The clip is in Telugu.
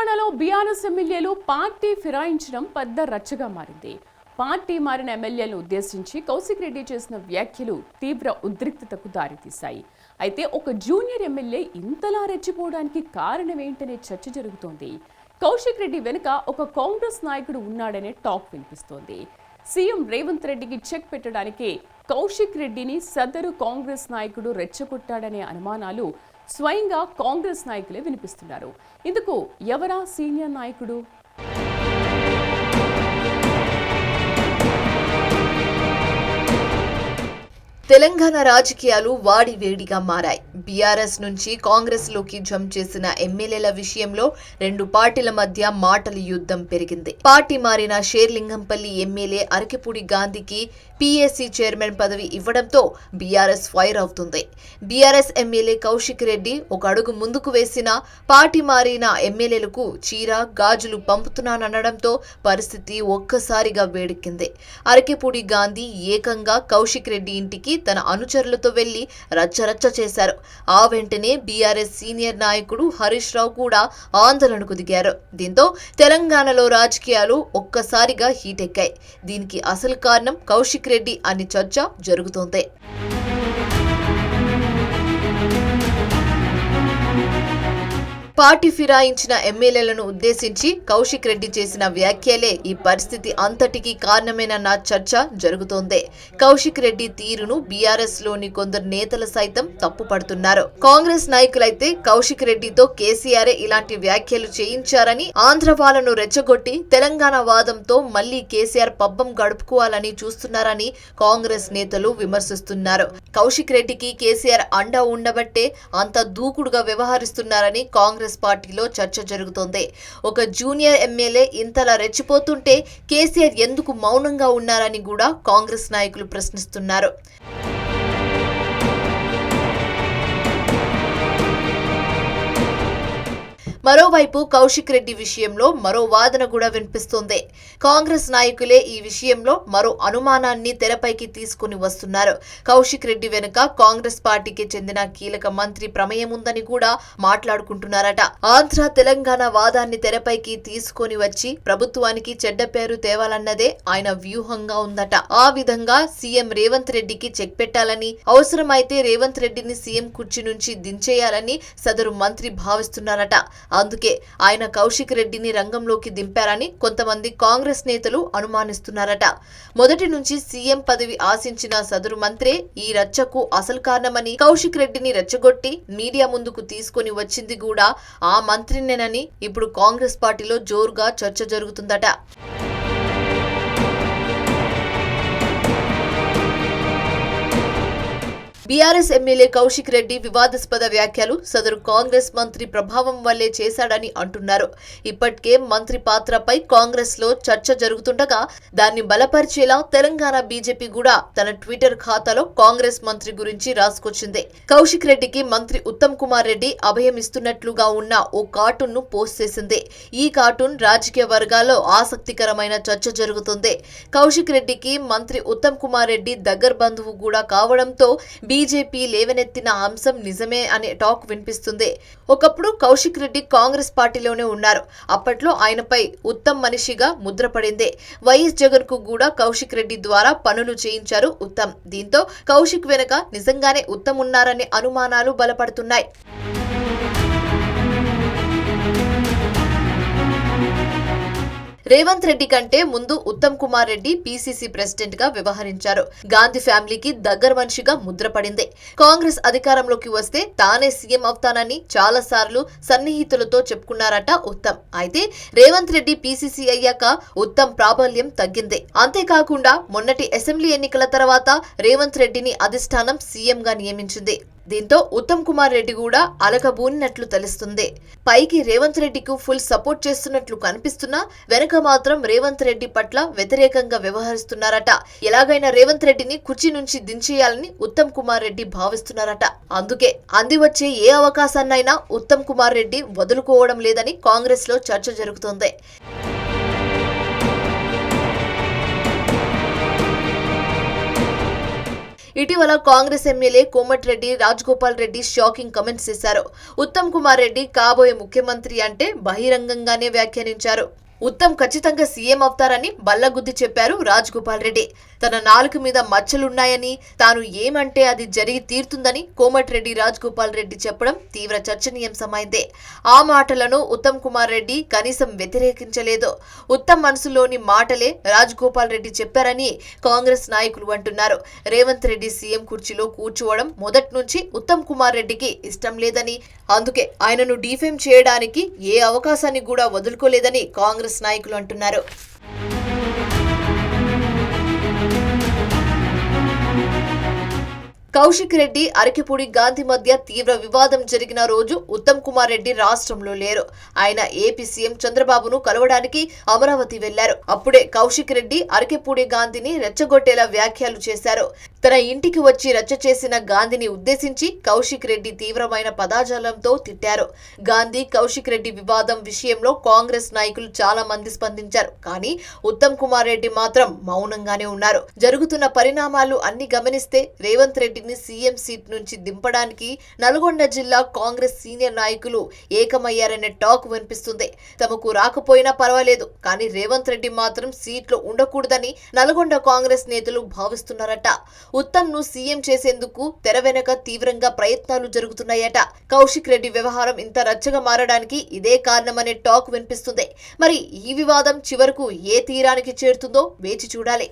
తెలంగాణలో బీఆర్ఎస్ ఎమ్మెల్యేలు పార్టీ ఫిరాయించడం పెద్ద రచ్చగా మారింది. పార్టీ మారిన ఎమ్మెల్యేలను ఉద్దేశించి కౌశిక్ రెడ్డి చేసిన వ్యాఖ్యలు తీవ్ర ఉద్రిక్తతకు దారితీశాయి. అయితే ఒక జూనియర్ ఎమ్మెల్యే ఇంతలా రెచ్చిపోవడానికి కారణమేంటనే చర్చ జరుగుతోంది. కౌశిక్ రెడ్డి వెనుక ఒక కాంగ్రెస్ నాయకుడు ఉన్నాడనే టాక్ వినిపిస్తోంది. సీఎం రేవంత్ రెడ్డికి చెక్ పెట్టడానికి కౌశిక్ రెడ్డిని సదరు కాంగ్రెస్ నాయకుడు రెచ్చగొట్టాడనే అనుమానాలు స్వయంగా కాంగ్రెస్ నాయకులే వినిపిస్తున్నారు. ఇందుకు ఎవరా సీనియర్ నాయకుడు? తెలంగాణ రాజకీయాలు వాడి వేడిగా మారాయి. బీఆర్ఎస్ నుంచి కాంగ్రెస్లోకి జంప్ చేసిన ఎమ్మెల్యేల విషయంలో రెండు పార్టీల మధ్య మాటల యుద్ధం పెరిగింది. పార్టీ మారిన షేర్లింగంపల్లి ఎమ్మెల్యే అరకిపూడి గాంధీకి పీఏసీ చైర్మన్ పదవి ఇవ్వడంతో బీఆర్ఎస్ ఫైర్ అవుతుంది. బీఆర్ఎస్ ఎమ్మెల్యే కౌశిక్ రెడ్డి ఒక అడుగు ముందుకు వేసిన పార్టీ మారిన ఎమ్మెల్యేలకు చీర గాజులు పంపుతున్నాననడంతో పరిస్థితి ఒక్కసారిగా వేడెక్కింది. అరకెపూడి గాంధీ ఏకంగా కౌశిక్ రెడ్డి ఇంటికి తన అనుచరులతో వెళ్ళి రచ్చరచ్చ చేశారు. ఆ వెంటనే బీఆర్ఎస్ సీనియర్ నాయకుడు హరీష్ రావు కూడా ఆందోళనకు దిగారు. దీంతో తెలంగాణలో రాజకీయాలు ఒక్కసారిగా హీట్ ఎక్కాయి దీనికి అసలు కారణం కౌశిక్ రెడ్డి అని చర్చ జరుగుతోంది. పార్టీ ఫిరాయించిన ఎమ్మెల్యేలను ఉద్దేశించి కౌశిక్ రెడ్డి చేసిన వ్యాఖ్యలే ఈ పరిస్థితి అంతటికీ కారణమేనన్న చర్చ జరుగుతోంది. కౌశిక్ రెడ్డి తీరును బీఆర్ఎస్లోని కొందరు నేతలు సైతం తప్పుపడుతున్నారు. కాంగ్రెస్ నాయకులైతే కౌశిక్ రెడ్డితో కేసీఆర్ ఇలాంటి వ్యాఖ్యలు చేయించారని ఆంధ్ర వాళ్ళను రెచ్చగొట్టి తెలంగాణ వాదంతో మళ్ళీ కేసీఆర్ పబ్బం గడుపుకోవాలని చూస్తున్నారని కాంగ్రెస్ నేతలు విమర్శిస్తున్నారు. కౌశిక్ రెడ్డికి కేసీఆర్ అండ ఉండబట్టే అంత దూకుడుగా వ్యవహరిస్తున్నారని కాంగ్రెస్ పార్టీలో చర్చ జరుగుతోంది. ఒక జూనియర్ ఎమ్మెల్యే ఇంతలా రెచ్చిపోతుంటే కేసీఆర్ ఎందుకు మౌనంగా ఉన్నారని కూడా కాంగ్రెస్ నాయకులు ప్రశ్నిస్తున్నారు. మరోవైపు కౌశిక్ రెడ్డి విషయంలో మరో వాదన కూడా వినిపిస్తోంది. కాంగ్రెస్ నాయకులే ఈ విషయంలో మరో అనుమానాన్ని తెరపైకి తీసుకుని వస్తున్నారు. కౌశిక్ రెడ్డి వెనుక కాంగ్రెస్ పార్టీకి చెందిన కీలక మంత్రి ప్రమేయం ఉందని కూడా మాట్లాడుకుంటున్నారట. ఆంధ్ర తెలంగాణ వాదాన్ని తెరపైకి తీసుకొని వచ్చి ప్రభుత్వానికి చెడ్డ పేరు తేవాలన్నదే ఆయన వ్యూహంగా ఉందట. ఆ విధంగా సీఎం రేవంత్ రెడ్డికి చెక్ పెట్టాలని అవసరమైతే రేవంత్ రెడ్డిని సీఎం కుర్చీ నుంచి దించేయాలని సదరు మంత్రి భావిస్తున్నారట. అందుకే ఆయన కౌశిక్ రెడ్డిని రంగంలోకి దింపారని కొంతమంది కాంగ్రెస్ నేతలు అనుమానిస్తున్నారట. మొదటి నుంచి సీఎం పదవి ఆశించిన సదరు మంత్రే ఈ రచ్చకు అసలు కారణమని కౌశిక్ రెడ్డిని రెచ్చగొట్టి మీడియా ముందుకు తీసుకొని వచ్చింది కూడా ఆ మంత్రినేనని ఇప్పుడు కాంగ్రెస్ పార్టీలో జోరుగా చర్చ జరుగుతుందట. బీఆర్ఎస్ ఎమ్మెల్యే కౌశిక్ రెడ్డి వివాదాస్పద వ్యాఖ్యలు సదరు కాంగ్రెస్ మంత్రి ప్రభావం వల్లే చేశాడని అంటున్నారు. ఇప్పటికే మంత్రి పాత్రపై కాంగ్రెస్లో చర్చ జరుగుతుండగా దాన్ని బలపరిచేలా తెలంగాణ బీజేపీ కూడా తన ట్విట్టర్ ఖాతాలో కాంగ్రెస్ మంత్రి గురించి రాసుకొచ్చింది. కౌశిక్ రెడ్డికి మంత్రి ఉత్తమ్ కుమార్ రెడ్డి అభయం ఇస్తున్నట్లుగా ఉన్న ఓ కార్టూన్ను పోస్ట్ చేసింది. ఈ కార్టూన్ రాజకీయ వర్గాల్లో ఆసక్తికరమైన చర్చ జరుగుతుంది. కౌశిక్ రెడ్డికి మంత్రి ఉత్తమ్ కుమార్ రెడ్డి దగ్గర బంధువు కూడా కావడంతో బీజేపీ లేవనెత్తిన అంశం నిజమే అనే టాక్ వినిపిస్తుంది. ఒకప్పుడు కౌశిక్ రెడ్డి కాంగ్రెస్ పార్టీలోనే ఉన్నారు. అప్పట్లో ఆయనపై ఉత్తమ్ మనిషిగా ముద్రపడింది వైఎస్ జగన్కు కూడా కౌశిక్ రెడ్డి ద్వారా పనులు చేయించారు ఉత్తమ్. దీంతో కౌశిక్ వెనుక నిజంగానే ఉత్తమ్ ఉన్నారనే అనుమానాలు బలపడుతున్నాయి. రేవంత్ రెడ్డి కంటే ముందు ఉత్తమ్ కుమార్ రెడ్డి పీసీసీ ప్రెసిడెంట్గా వ్యవహరించారు. గాంధీ ఫ్యామిలీకి దగ్గర మనిషిగా ముద్రపడింది కాంగ్రెస్ అధికారంలోకి వస్తే తానే సీఎం అవుతానని చాలా సార్లు సన్నిహితులతో చెప్పుకున్నారట ఉత్తమ్. అయితే రేవంత్ రెడ్డి పీసీసీ అయ్యాక ఉత్తమ్ ప్రాబల్యం తగ్గింది. అంతేకాకుండా మొన్నటి అసెంబ్లీ ఎన్నికల తర్వాత రేవంత్ రెడ్డిని అధిష్టానం సీఎంగా నియమించింది. దీంతో ఉత్తమ్ కుమార్ రెడ్డి కూడా అలకబూనినట్లు తెలుస్తుంది. పైకి రేవంత్ రెడ్డికి ఫుల్ సపోర్ట్ చేస్తున్నట్లు కనిపిస్తున్నా వెనక మాత్రం రేవంత్ రెడ్డి పట్ల వ్యతిరేకంగా వ్యవహరిస్తున్నారట. ఎలాగైనా రేవంత్ రెడ్డిని కుర్చీ నుంచి దించేయాలని ఉత్తమ్ కుమార్ రెడ్డి భావిస్తున్నారట. అందుకే అంది వచ్చే ఏ అవకాశాన్నైనా ఉత్తమ్ కుమార్ రెడ్డి వదులుకోవడం లేదని కాంగ్రెస్లో చర్చ జరుగుతోంది. ఇటీవల Congress MLA Komatireddy Rajagopal Reddy shocking comments చేశారు. ఉత్తమ్ కుమార్ రెడ్డి కాబోయే ముఖ్యమంత్రి అంటే బహిరంగంగానే వ్యాఖ్యానించారు. ఉత్తమ్ ఖచ్చితంగా సీఎం అవుతారని బల్లగుద్ది చెప్పారు రాజగోపాల్ రెడ్డి. తన నాలుక మీద మచ్చలున్నాయని తాను ఏమంటే అది జరిగి తీరుతుందని కోమటిరెడ్డి రాజగోపాల్ రెడ్డి చెప్పడం తీవ్ర చర్చనీయాంశమైందే ఆ మాటలను ఉత్తమ్ కుమార్ రెడ్డి కనీసం వ్యతిరేకించలేదు. ఉత్తమ్ మనసులోని మాటలే రాజగోపాల్ రెడ్డి చెప్పారని కాంగ్రెస్ నాయకులు అంటున్నారు. రేవంత్ రెడ్డి సీఎం కుర్చీలో కూర్చోవడం మొదటి నుంచి ఉత్తమ్ కుమార్ రెడ్డికి ఇష్టం లేదని అందుకే ఆయనను డిఫేమ్ చేయడానికి ఏ అవకాశాన్ని కూడా వదులుకోలేదని కాంగ్రెస్ నాయకులు అంటున్నారు. కౌశిక్ రెడ్డి అరకిపూడి గాంధీ మధ్య తీవ్ర వివాదం జరిగిన రోజు ఉత్తమ్ కుమార్ రెడ్డి రాష్ట్రంలో లేరు. ఆయన ఏపీ సీఎం చంద్రబాబును కలవడానికి అమరావతి వెళ్ళారు అప్పుడే కౌశిక్ రెడ్డి అరకిపూడి గాంధీని రెచ్చగొట్టేలా వ్యాఖ్యలు చేశారు. తన ఇంటికి వచ్చి రచ్చ చేసిన గాంధీని ఉద్దేశించి కౌశిక్ రెడ్డి తీవ్రమైన పదాజాలంతో తిట్టారు. గాంధీ కౌశిక్ రెడ్డి వివాదం విషయంలో కాంగ్రెస్ నాయకులు చాలా మంది స్పందించారు. కానీ ఉత్తమ్ కుమార్ రెడ్డి మాత్రం మౌనంగానే ఉన్నారు. జరుగుతున్న పరిణామాలు అన్ని గమనిస్తే రేవంత్ రెడ్డిని సీఎం సీట్ నుంచి దింపడానికి నల్గొండ జిల్లా కాంగ్రెస్ సీనియర్ నాయకులు ఏకమయ్యారనే టాక్ వినిపిస్తుంది. తమకు రాకపోయినా పర్వాలేదు. కానీ రేవంత్ రెడ్డి మాత్రం సీట్లో ఉండకూడదని నల్గొండ కాంగ్రెస్ నేతలు భావిస్తున్నారట. ఉత్తమ్ను సీఎం చేసేందుకు తెర వెనక తీవ్రంగా ప్రయత్నాలు జరుగుతున్నాయట. కౌశిక్ రెడ్డి వ్యవహారం ఇంత రచ్చగా మారడానికి ఇదే కారణమనే టాక్ వినిపిస్తుంది. మరి ఈ వివాదం చివరకు ఏ తీరానికి చేరుతుందో వేచి చూడాలి.